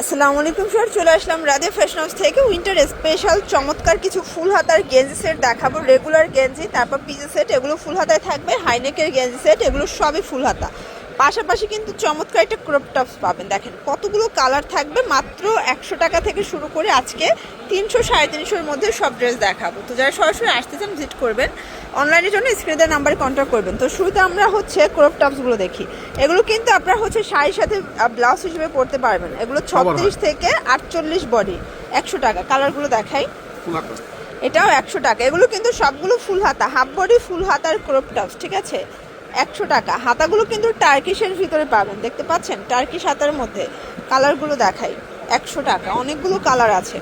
আসসালামু আলাইকুম স্যার, চলে আসলাম রাধে ফ্যাশন হাউস থেকে। উইন্টার স্পেশাল চমৎকার কিছু ফুল হাতার গেঞ্জি সেট দেখাবো, রেগুলার গেঞ্জি, তারপর পিজি সেট, এগুলো ফুল হাতায় থাকবে, হাইনেকের গেঞ্জি সেট, এগুলো সবই ফুল হাতা পাশাপাশি কিন্তু চমৎকার একটা ক্রপ টপস পাবেন। দেখেন কতগুলো কালার থাকবে মাত্র একশো টাকা থেকে শুরু করে আজকে তিনশো সাড়ে তিনশোর মধ্যে সব ড্রেস দেখাবো। তো যারা সরাসরি আসতে চান ভিজিট করবেন। অনলাইনের জন্য স্ক্রিনে নাম্বারে কন্ট্যাক্ট করবেন। তো শুরুতে আমরা হচ্ছে ক্রপ টপসগুলো দেখি। এগুলো কিন্তু আপনারা হচ্ছে শাড়ির সাথে ব্লাউজ হিসেবে পরতে পারবেন। এগুলো ছত্রিশ থেকে আটচল্লিশ বডি একশো টাকা। কালারগুলো দেখাই। এটাও একশো টাকা। এগুলো কিন্তু সবগুলো ফুল হাতা হাফ বডি ফুল হাতার ক্রপ টপস ঠিক আছে? একশো টাকা। হাতাগুলো কিন্তু টার্কিশের ভিতরে পাবেন দেখতে পাচ্ছেন? টার্কিশ হাতার মধ্যে কালারগুলো দেখাই। একশো টাকা অনেকগুলো কালার আছে।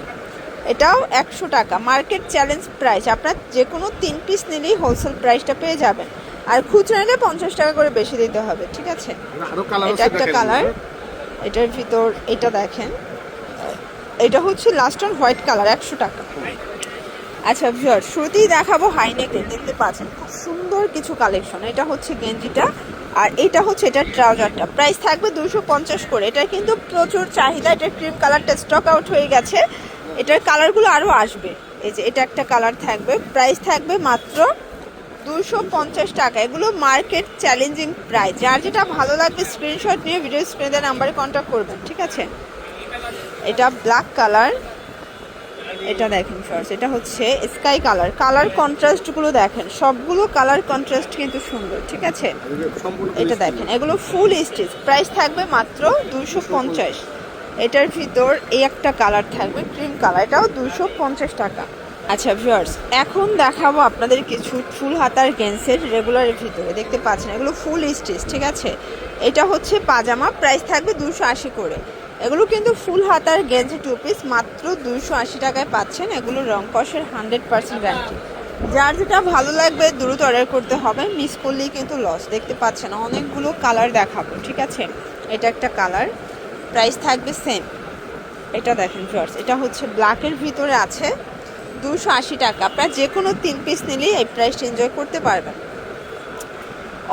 এটাও একশো টাকা। মার্কেট চ্যালেঞ্জ প্রাইস আপনার যে কোনো তিন পিস নিলেই হোলসেল প্রাইসটা পেয়ে যাবেন। আর খুচরা নিলে পঞ্চাশ টাকা করে বেশি দিতে হবে ঠিক আছে? এটা একটা কালার। এটার ভিতর এটা দেখেন। এটা হচ্ছে লাস্ট অন হোয়াইট কালার একশো টাকা। আচ্ছা ভিউয়ার শুরুতেই দেখাবো হাইনেকের দেখতে পাচ্ছেন, খুব সুন্দর কিছু কালেকশন এটা হচ্ছে গেঞ্জিটা আর এটা হচ্ছে এটার ট্রাউজারটা প্রাইস থাকবে দুশো পঞ্চাশ করে, এটার কিন্তু প্রচুর চাহিদা, এটার ক্রিম কালারটা স্টক আউট হয়ে গেছে, এটার কালারগুলো আরও আসবে, এই যে এটা একটা কালার থাকবে প্রাইস থাকবে মাত্র দুশো পঞ্চাশ টাকা, এগুলো মার্কেট চ্যালেঞ্জিং প্রাইস যার যেটা ভালো লাগবে স্ক্রিনশট নিয়ে ভিডিও স্ক্রিনে নাম্বারে কন্ট্যাক্ট করবেন, ঠিক আছে? এটা ব্ল্যাক কালার এটা দেখেন ফার্স্ট এটা হচ্ছে স্কাই কালার কালার কন্ট্রাস্টগুলো দেখেন, সবগুলো কালার কন্ট্রাস্ট কিন্তু সুন্দর, ঠিক আছে? এটা দেখেন, এগুলো ফুল স্টিচ প্রাইস থাকবে মাত্র দুশো পঞ্চাশ। এটার ভিতর এই একটা কালার থাকবে ক্রিম কালার এটাও দুশো পঞ্চাশ টাকা। আচ্ছা ভিউয়ার্স এখন দেখাবো আপনাদের কিছু ফুল হাতার গেন্সের রেগুলারের ভিতরে। দেখতে পাচ্ছেন, এগুলো ফুল স্টিচ ঠিক আছে? এটা হচ্ছে পাজামা প্রাইস থাকবে দুশো আশি করে। এগুলো কিন্তু ফুল হাতার গেঞ্জি টু পিস মাত্র দুশো আশি টাকায় পাচ্ছেন। এগুলো রং কষের হান্ড্রেড পার্সেন্ট গ্যারান্টি যার যেটা ভালো লাগবে, দ্রুত অর্ডার করতে হবে। মিস করলেই কিন্তু লস দেখতে পাচ্ছেন, অনেকগুলো কালার দেখাবো, ঠিক আছে? এটা একটা কালার প্রাইস থাকবে সেম এটা দেখেন ফার্স এটা হচ্ছে ব্ল্যাকের ভিতরে আছে। দুশো আশি টাকা। আপনার যে কোনো তিন পিস নিলেই এই প্রাইসটা এনজয় করতে পারবেন।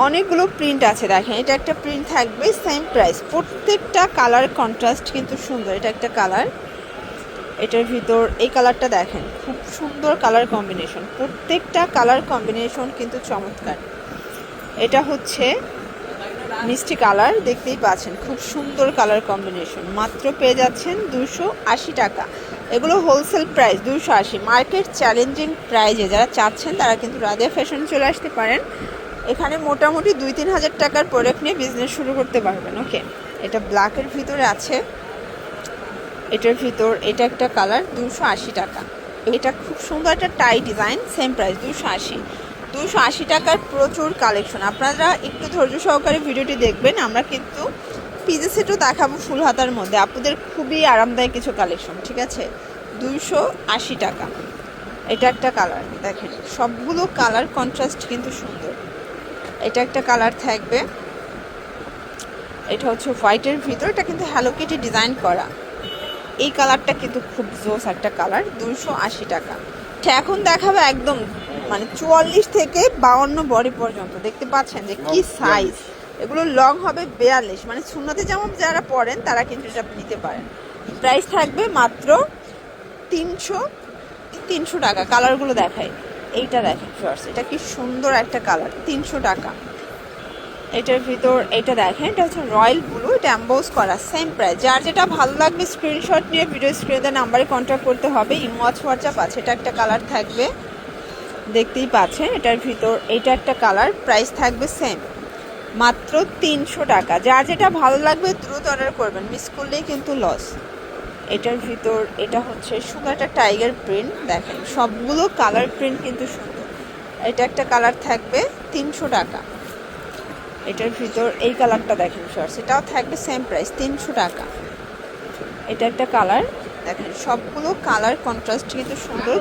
অনেকগুলো প্রিন্ট আছে, দেখেন। এটা একটা প্রিন্ট থাকবে সেম প্রাইস প্রত্যেকটা কালার কন্ট্রাস্ট কিন্তু সুন্দর। এটা একটা কালার এটার ভিতর, এই কালারটা দেখেন, খুব সুন্দর কালার কম্বিনেশন প্রত্যেকটা কালার কম্বিনেশন কিন্তু চমৎকার। এটা হচ্ছে মিষ্টি কালার দেখতেই পাচ্ছেন, খুব সুন্দর কালার কম্বিনেশন মাত্র পেয়ে যাচ্ছেন দুশো আশি টাকা। এগুলো হোলসেল প্রাইস দুশো আশি। মার্কেট চ্যালেঞ্জিং প্রাইজে যারা চাচ্ছেন, তারা কিন্তু রাধে ফ্যাশন চলে আসতে পারেন। এখানে মোটামুটি দুই তিন হাজার টাকার প্রোডাক্ট নিয়ে বিজনেস শুরু করতে পারবেন ওকে এটা ব্ল্যাকের ভিতরে আছে। এটার ভিতর, এটা একটা কালার দুশো আশি টাকা। এটা খুব সুন্দর একটা টাই ডিজাইন সেম প্রাইস দুশো আশি। দুশো আশি টাকার প্রচুর কালেকশন আপনারা একটু ধৈর্য সহকারে ভিডিওটি দেখবেন, আমরা কিন্তু পিজে সেটও দেখাবো ফুল হাতার মধ্যে। আপনাদের খুবই আরামদায়ক কিছু কালেকশন ঠিক আছে? দুশো আশি টাকা। এটা একটা কালার দেখেন। সবগুলো কালার কন্ট্রাস্ট কিন্তু সুন্দর। এটা একটা কালার থাকবে। এটা হচ্ছে হোয়াইটের ভিতর এটা কিন্তু হ্যালো কিটি ডিজাইন করা। এই কালারটা কিন্তু খুব জোস একটা কালার দুশো আশি টাকা। এখন দেখাবে একদম মানে চুয়াল্লিশ থেকে বাউন্ন বডি পর্যন্ত। দেখতে পাচ্ছেন যে কি সাইজ এগুলো লং হবে বেয়াল্লিশ। মানে শূন্যতে যেমন যারা পড়েন তারা কিন্তু এটা নিতে পারেন। প্রাইস থাকবে মাত্র তিনশো তিনশো টাকা। কালারগুলো দেখাই। এইটা দেখেন ফার্স্ট এটা কি সুন্দর একটা কালার তিনশো টাকা। এটার ভিতর এটা দেখেন, এটা হচ্ছে রয়্যাল ব্লু এটা অ্যাম্বোজ করা সেম প্রাইস যার যেটা ভালো লাগবে স্ক্রিনশট নিয়ে ভিডিও স্ক্রিনে নাম্বারে কন্ট্যাক্ট করতে হবে। ইমোয়াচ হোয়াটসঅ্যাপ আছে, এটা একটা কালার থাকবে। দেখতেই পাচ্ছেন, এটার ভিতর এটা একটা কালার প্রাইস থাকবে সেম মাত্র তিনশো টাকা। যার যেটা ভালো লাগবে দ্রুত অর্ডার করবেন মিস করলেই কিন্তু লস এটার ভিতর, এটা হচ্ছে সুন্দর একটা টাইগার প্রিন্ট দেখেন, সবগুলো কালার প্রিন্ট কিন্তু সুন্দর। এটা একটা কালার থাকবে তিনশো টাকা। এটার ভিতর, এই কালারটা দেখেন শর্টস এটাও থাকবে সেম প্রাইস তিনশো টাকা। এটা একটা কালার দেখেন, সবগুলো কালার কন্ট্রাস্ট কিন্তু সুন্দর।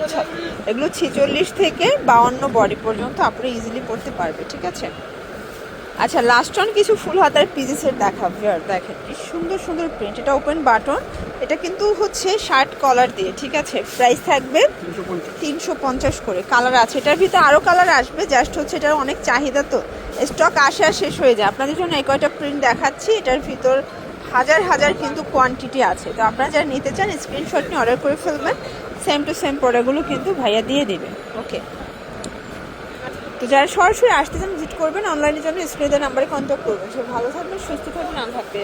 এগুলো ছেচল্লিশ থেকে বাউন্ন বডি পর্যন্ত আপনি ইজিলি পড়তে পারবে, ঠিক আছে? আচ্ছা লাস্ট অন কিছু ফুল হাতার পিজেসের দেখা ভিয়ার দেখেন, কি সুন্দর সুন্দর প্রিন্ট এটা ওপেন বাটন এটা কিন্তু হচ্ছে শার্ট কলার দিয়ে, ঠিক আছে? প্রাইস থাকবে তিনশো পঞ্চাশ করে। কালার আছে। এটার ভিতরে আরও কালার আসবে জাস্ট হচ্ছে এটার অনেক চাহিদা তো। স্টক আসে আর শেষ হয়ে যায়। আপনাদের জন্য এই কয়টা প্রিন্ট দেখাচ্ছি, এটার ভিতর হাজার হাজার কিন্তু কোয়ান্টিটি আছে। তো আপনারা যারা নিতে চান স্ক্রিনশট নিয়ে অর্ডার করে ফেলবেন। সেম টু সেম প্রোডাক্টগুলো কিন্তু ভাইয়া দিয়ে দিবে। ওকে তো যারা সরাসরি আসতে চান ভিজিট করবেন। অনলাইনের জন্য স্ক্রিনের নাম্বারে কন্ট্যাক্ট করবেন। সব ভালো থাকবেন, সুস্থ থাকবেন আল্লাহ হাফেজ